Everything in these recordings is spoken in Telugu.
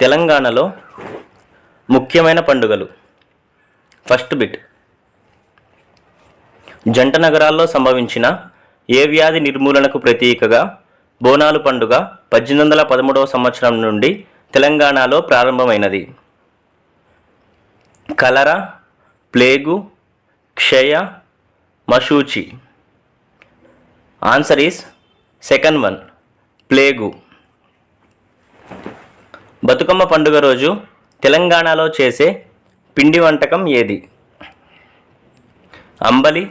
తెలంగాణలో ముఖ్యమైన పండుగలు. First bit. జంట నగరాల్లో సంభవించిన ఏ వ్యాధి నిర్మూలనకు ప్రతీకగా బోనాలు పండుగ పద్దెనిమిది వందల పదమూడవ సంవత్సరం నుండి తెలంగాణలో ప్రారంభమైనది. కలరా ప్లేగు క్షయ మశూచి. Answer is second one plague. Bathukamma పండుగ రోజు తెలంగాణలో చేసే పిండి వంటకం ఏది? అంబలి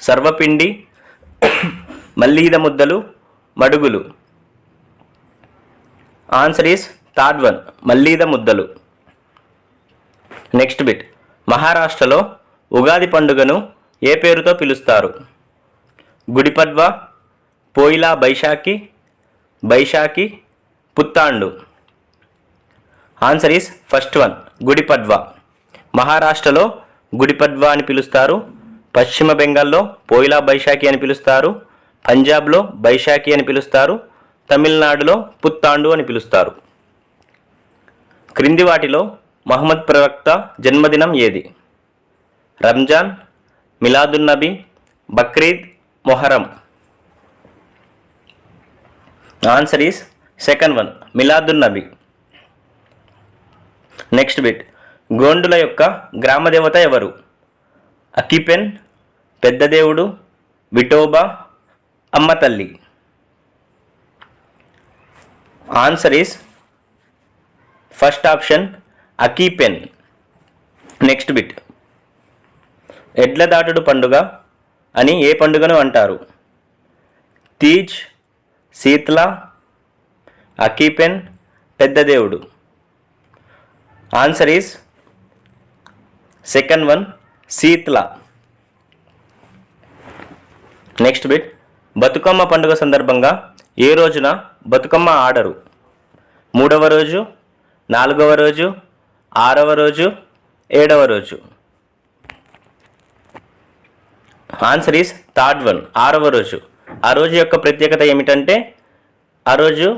సర్వపిండి మల్లీద ముద్దలు మడుగులు. ఆన్సర్ ఈస్ థర్డ్ వన్ మల్లీద ముద్దలు. నెక్స్ట్ బిట్ మహారాష్ట్రలో ఉగాది పండుగను ఏ పేరుతో పిలుస్తారు? Gudipadwa Poila Baishakhi Baishakhi Puthandu. Answer is first one Gudipadwa మహారాష్ట్రలో గుడిపడ్వా అని పిలుస్తారు. పశ్చిమ బెంగాల్లో పోయిలా బైశాఖి అని పిలుస్తారు. పంజాబ్లో బైశాఖి అని పిలుస్తారు. తమిళనాడులో పుత్తాండు అని పిలుస్తారు. క్రింది వాటిలో మహమ్మద్ ప్రవక్త జన్మదినం ఏది? Ramzan Miladunnabi Bakrid Muharram answer is second one Miladunnabi next bit గోండుల యొక్క గ్రామదేవత ఎవరు? అకిపెన్ పెద్ద దేవుడు విఠోబా అమ్మ తల్లి. Answer is first option Akipen. Next bit ఎడ్ల దాటుడు పండుగ అని ఏ పండుగను అంటారు? తీజ్ శీతల అకీపెన్ పెద్ద దేవుడు answer is second one Sheetala next bit Bathukamma పండుగ సందర్భంగా ఏ రోజున బతుకమ్మ ఆడరు? మూడవ రోజు నాలుగవ రోజు ఆరవ రోజు ఏడవ రోజు? ఆన్సర్ ఈస్ థర్డ్ వన్ ఆరవ రోజు. ఆ రోజు యొక్క ప్రత్యేకత ఏమిటంటే ఆ రోజు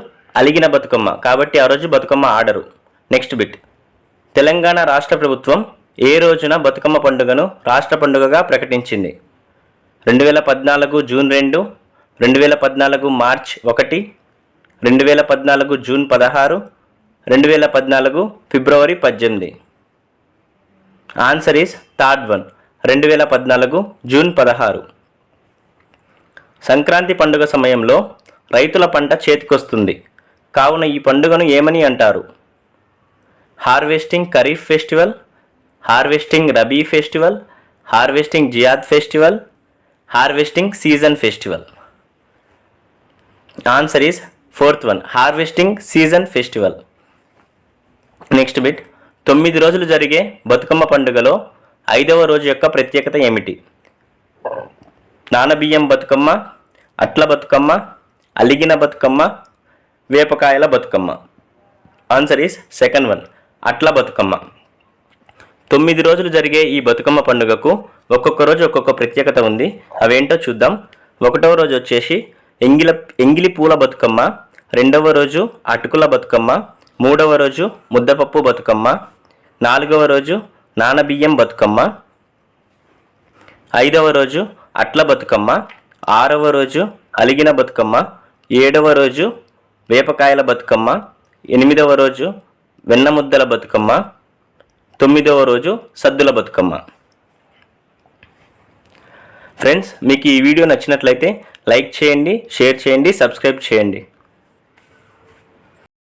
అలిగిన బతుకమ్మ. కాబట్టి ఆ రోజు బతుకమ్మ ఆడరు. నెక్స్ట్ బిట్ తెలంగాణ రాష్ట్ర ప్రభుత్వం ఏ రోజున బతుకమ్మ పండుగను రాష్ట్ర పండుగగా ప్రకటించింది? రెండు వేల పద్నాలుగు జూన్ రెండు రెండు వేల పద్నాలుగు మార్చ్ ఒకటి రెండు వేల పద్నాలుగు జూన్ పదహారు రెండు వేల పద్నాలుగు ఫిబ్రవరి పద్దెనిమిది. ఆన్సర్ ఈస్ థర్డ్ వన్ రెండు వేల పద్నాలుగు జూన్ పదహారు. సంక్రాంతి పండుగ సమయంలో రైతుల పంట చేతికొస్తుంది. కావున ఈ పండుగను ఏమని అంటారు? Harvesting Kharif festival harvesting Rabi festival harvesting Zaid festival harvesting season festival. Answer is fourth one harvesting season festival. Next bit తొమ్మిది రోజులు జరిగే బతుకమ్మ పండుగలో ఐదవ రోజు యొక్క ప్రత్యేకత ఏమిటి? నానబియ్యం బతుకమ్మ అట్ల బతుకమ్మ అలిగిన Bathukamma వేపకాయల Bathukamma. Answer is second one Atla Bathukamma. తొమ్మిది రోజులు జరిగే ఈ బతుకమ్మ పండుగకు ఒక్కొక్క రోజు ఒక్కొక్క ప్రత్యేకత ఉంది. అవేంటో చూద్దాం. ఒకటవ రోజు వచ్చేసి ఎంగిల ఎంగిలి పూల బతుకమ్మ రెండవ రోజు అటుకుల బతుకమ్మ మూడవ రోజు ముద్దపప్పు బతుకమ్మ నాలుగవ రోజు నానబియ్యం బతుకమ్మ ఐదవ రోజు అట్ల బతుకమ్మ ఆరవ రోజు అలిగిన బతుకమ్మ ఏడవ రోజు వేపకాయల బతుకమ్మ ఎనిమిదవ రోజు వెన్నముద్దల బతుకమ్మ. తొమ్మిదవ రోజు సద్దుల బతుకమ్మ. ఫ్రెండ్స్ మీకు ఈ వీడియో నచ్చినట్లయితే లైక్ చేయండి షేర్ చేయండి సబ్స్క్రైబ్ చేయండి.